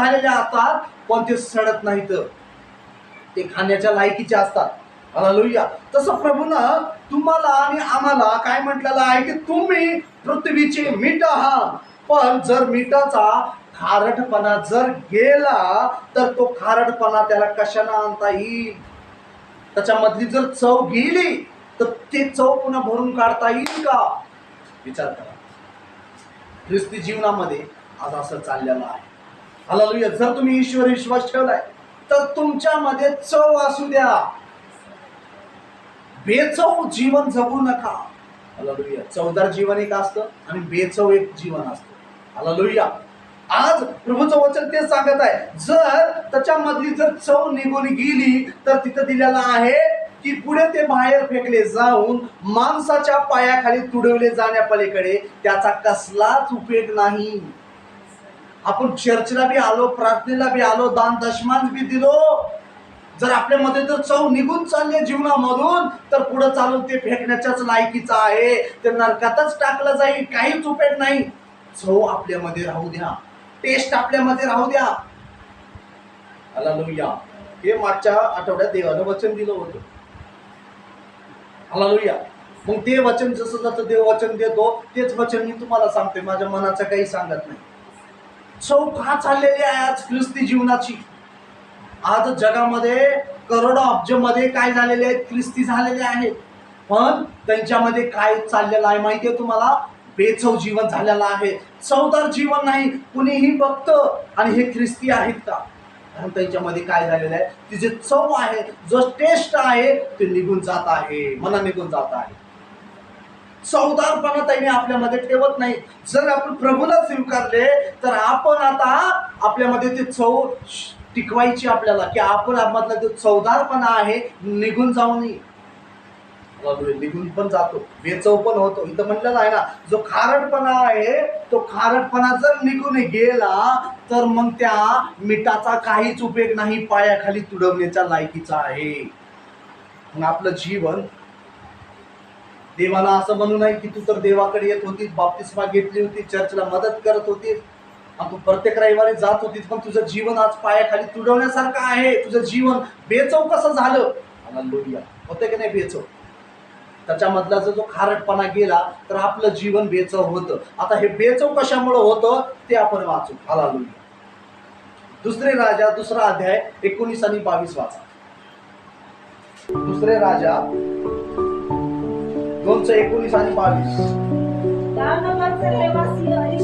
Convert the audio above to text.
झालेले असतात पण ते सडत नाहीत. ते खाण्याच्या लायकीचे असतात. लोहिया तसं प्रभूनं तुम्हाला आणि आम्हाला काय म्हटलेलं आहे की तुम्ही पृथ्वीचे मीठ आहात. पण जर मिठाचा खारटपणा जर गेला तर तो खारटपणा त्याला कशाला आणता येईल? त्याच्यामधली जर चव गेली तर ते चव पुन्हा भरून काढता येईल का? विचार करा. ख्रिस्ती जीवनामध्ये आज असं चाललेलं आहे. हालेलुया. जर तुम्ही ईश्वर विश्वास ठेवलाय तर तुमच्यामध्ये चव असू द्या. बेचव जीवन जगू नका. हालेलुया. चवदार जीवन एक असतं आणि बेचव एक जीवन असतं. हालेलुया. आज प्रभूचं वचन ते सांगत आहे. जर त्याच्यामधली जर चव निघून गेली तर तिथं दिलेलं आहे की पुढे ते बाहेर फेकले जाऊन माणसाच्या पायाखाली तुडवले जाण्यापलीकडे त्याचा कसलाच उपयोग नाही. आपण चर्चला बी आलो प्रार्थनेला बी आलो दान दशमांस बी दिलो. जर आपल्यामध्ये जर चव निघून चालले जीवनामधून तर पुढं चालून ते फेकण्याच्याच लायकीचं आहे. ते नरकातच टाकलं जाईल काहीच उपेट नाही. चव आपल्यामध्ये राहू द्या. टेस्ट आपल्यामध्ये राहू द्या. हालेलुया हे मागच्या आठवड्यात देवानं वचन दिलं होतं. हालेलुया मग ते वचन जसं जसं देव वचन देतो तेच वचन मी तुम्हाला सांगते माझ्या मनाचं काही सांगत नाही. चव का चाललेली आहे आज ख्रिस्ती जीवनाची. आज जगामध्ये करोडो अब्जमध्ये काय झालेले आहेत ख्रिस्ती झालेले आहेत. पण त्यांच्यामध्ये काय चाललेलं आहे माहिती आहे तुम्हाला? बेचव जीवन झालेलं आहे. चवदार जीवन नाही कुणीही बघतं आणि हे ख्रिस्ती आहेत का? कारण त्यांच्यामध्ये काय झालेलं आहे? तिचे चव आहे जो टेस्ट आहे ते निघून जात आहे मना निघून जात आहे. चवदारपणा त्यांनी आपल्यामध्ये ठेवत नाही. जर आपण प्रभूला स्वीकारले तर आपण आता आपल्यामध्ये ते चव टिकवायची आपल्याला की आपण आपला जो चवदारपणा आहे निघून जाऊ नये. निघून पण जातो. बेचव पण होतो. इथं म्हटलेलं आहे ना जो खारटपणा आहे तो खारटपणा जर निघून गेला तर मग त्या मिठाचा काहीच उपयोग नाही पायाखाली तुडवण्याच्या लायकीचा आहे. मग आपलं जीवन देवाला असं म्हणू नाही की तू तर देवाकडे येत होतीस बाप्तिस्मा घेतली होती चर्चला मदत करत होतीस. आणि तू प्रत्येक रविवारी जात होतीस पण तुझं जीवन आज पायाखाली तुडवण्यासारखं आहे. तुझं जीवन बेचव कसं झालं? लोहिया होतं की नाही बेचव? त्याच्यामधला जर जो खारटपणा गेला तर आपलं जीवन बेचव होतं. आता हे बेचव कशामुळं होतं? ते आपण वाचू. हालालुया. दुसरे राजा दुसरा अध्याय एकोणीस आणि बावीस वाचा. दुसरे राजा दोनशे एकोणीस आणि बावीस.